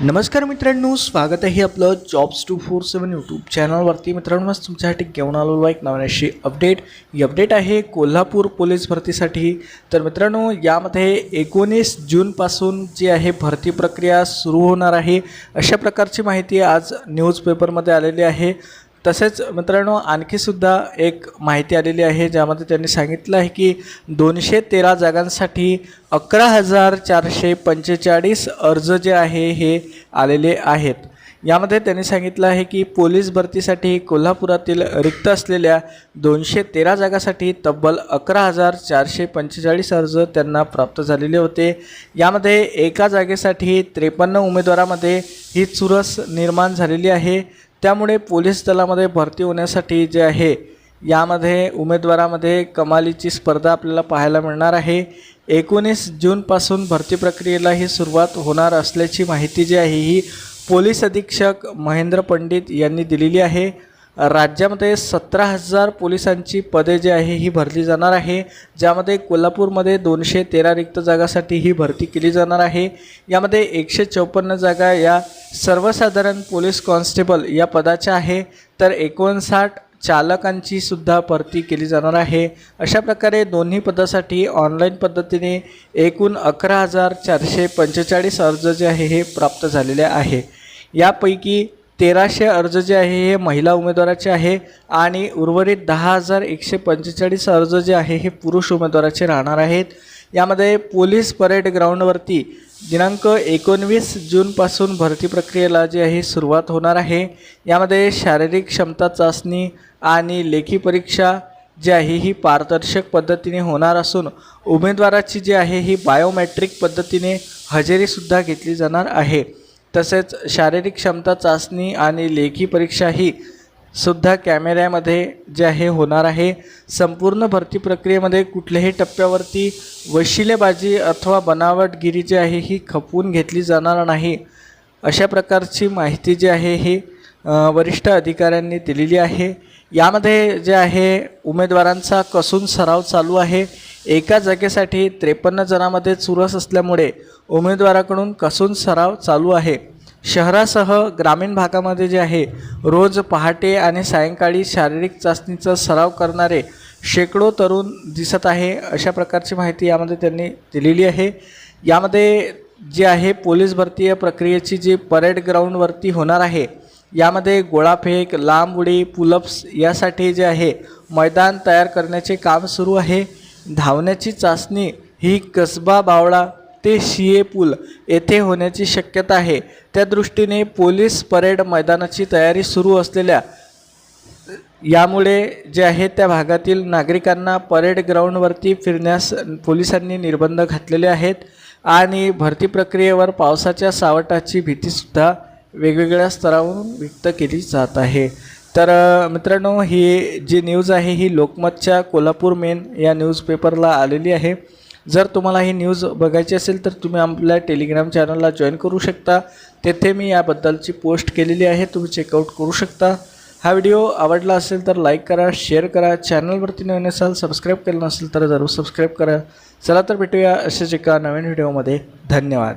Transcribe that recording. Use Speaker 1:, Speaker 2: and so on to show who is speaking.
Speaker 1: नमस्कार मित्रांनो स्वागत आहे आपलं jobs two four seven YouTube चॅनलवरती मित्रांनो आज तुमच्यासाठी घेऊन आलेलो आहे एक नव्याशी अपडेट ही अपडेट आहे कोल्हापूर पोलीस भरतीसाठी. तर मित्रांनो यामध्ये एकोणीस जूनपासून जी आहे भरती प्रक्रिया सुरू होणार आहे. अशा प्रकारची माहिती आज न्यूजपेपरमध्ये आलेली आहे. तसेच मित्रांनो आणखीसुद्धा एक माहिती आलेली आहे ज्यामध्ये त्यांनी सांगितलं आहे की दोनशे तेरा जागांसाठी अकरा हजार चारशे पंचेचाळीस अर्ज जे आहे हे आलेले आहेत. यामध्ये त्यांनी सांगितलं आहे की पोलीस भरतीसाठी कोल्हापुरातील रिक्त असलेल्या दोनशे तेरा जागासाठी तब्बल अकरा हजार चारशे पंचेचाळीस अर्ज त्यांना प्राप्त झालेले होते. यामध्ये एका जागेसाठी त्रेपन्न उमेदवारामध्ये ही चुरस निर्माण झालेली आहे. त्यामुळे पोलीस दलामध्ये भरती होण्यासाठी जे आहे यामध्ये उमेदवारामध्ये कमालीची स्पर्धा आपल्याला पाहायला मिळणार आहे. एकोणीस जूनपासून भरती प्रक्रियेला ही सुरुवात होणार असल्याची माहिती जी आहे ही पोलीस अधीक्षक महेंद्र पंडित यांनी दिलेली आहे. राज्यामध्ये सतरा हजार पोलिसांची पदे जी आहे ही भरली जाणार आहे. ज्यामध्ये कोल्हापूरमध्ये दोनशे तेरा रिक्त जागासाठी ही भरती केली जाणार आहे. यामध्ये एकशे चौपन्न जागा या सर्वसाधारण पोलीस कॉन्स्टेबल या पदाच्या आहे. तर एकोणसाठ चालकांची सुद्धा भरती केली जाणार आहे. अशा प्रकारे दोन्ही पदासाठी ऑनलाईन पद्धतीने एकूण अकरा हजार चारशे पंचेचाळीस अर्ज जे आहे हे प्राप्त झालेले आहे. यापैकी तेराशे अर्ज जे आहे हे महिला उमेदवाराचे आहे आणि उर्वरित दहा हजार एकशे पंचेचाळीस अर्ज जे आहे हे पुरुष उमेदवाराचे राहणार आहेत. यामध्ये पोलीस परेड ग्राउंडवरती दिनांक एकोणवीस जूनपासून भरती प्रक्रियेला जी आहे सुरुवात होणार आहे. यामध्ये शारीरिक क्षमता चाचणी आणि लेखी परीक्षा जी आहे ही पारदर्शक पद्धतीने होणार असून उमेदवाराची जी आहे ही बायोमॅट्रिक पद्धतीने हजेरीसुद्धा घेतली जाणार आहे. तसेच शारीरिक क्षमता चाचणी आणि लेखी परीक्षा ही सुद्धा कॅमेऱ्यामध्ये जे आहे होणार आहे. संपूर्ण भरती प्रक्रियेमध्ये कुठल्याही टप्प्यावरती वशिलेबाजी अथवा बनावटगिरी जी आहे ही खपवून घेतली जाणार नाही. अशा प्रकारची माहिती जी आहे ही वरिष्ठ अधिकाऱ्यांनी दिलेली आहे. यामध्ये जे आहे उमेदवारांचा कसून सराव चालू आहे. एका जागेसाठी त्रेपन्न जणांमध्ये चुरस असल्यामुळे उमेदवाराकडून कसून सराव चालू आहे. शहरासह ग्रामीण भागामध्ये जे आहे रोज पहाटे आणि सायंकाळी शारीरिक चाचणीचा सराव करणारे शेकडो तरुण दिसत आहे. अशा प्रकारची माहिती यामध्ये त्यांनी दिलेली आहे. यामध्ये जे आहे पोलीस भरती या प्रक्रियेची जी परेड ग्राउंडवरती होणार आहे यामध्ये गोळाफेक लांब उडी पुलप्स यासाठी जे आहे मैदान तयार करण्याचे काम सुरू आहे. धावण्याची चाचणी ही कसबा बावळा ते शिये पूल येथे होण्याची शक्यता आहे. त्या दृष्टीने पोलीस परेड मैदानाची तयारी सुरू असलेल्या यामुळे जे आहे त्या भागातील नागरिकांना परेड ग्राउंडवरती फिरण्यास पोलिसांनी निर्बंध घातलेले आहेत आणि भरती प्रक्रियेवर पावसाच्या सावटाची भीतीसुद्धा वेगवेगळ्या स्तरावरून व्यक्त केली जात आहे. तर मित्रांनो ही जी न्यूज आहे ही लोकमतच्या कोल्हापूर मेन या न्यूजपेपरला आलेली आहे. जर तुम्हाला ही न्यूज बघायची असेल तर तुम्ही आपल्या टेलिग्राम चॅनलला जॉईन करू शकता. तेथे मी याबद्दलची पोस्ट केलेली आहे तुम्ही चेकआउट करू शकता. हा व्हिडिओ आवडला असेल तर लाईक करा शेअर करा. चॅनलवरती नवीन असाल सबस्क्राईब केलं नसेल तर जरूर सबस्क्राईब करा. चला तर भेटूया अशाच एका नवीन व्हिडिओमध्ये. धन्यवाद.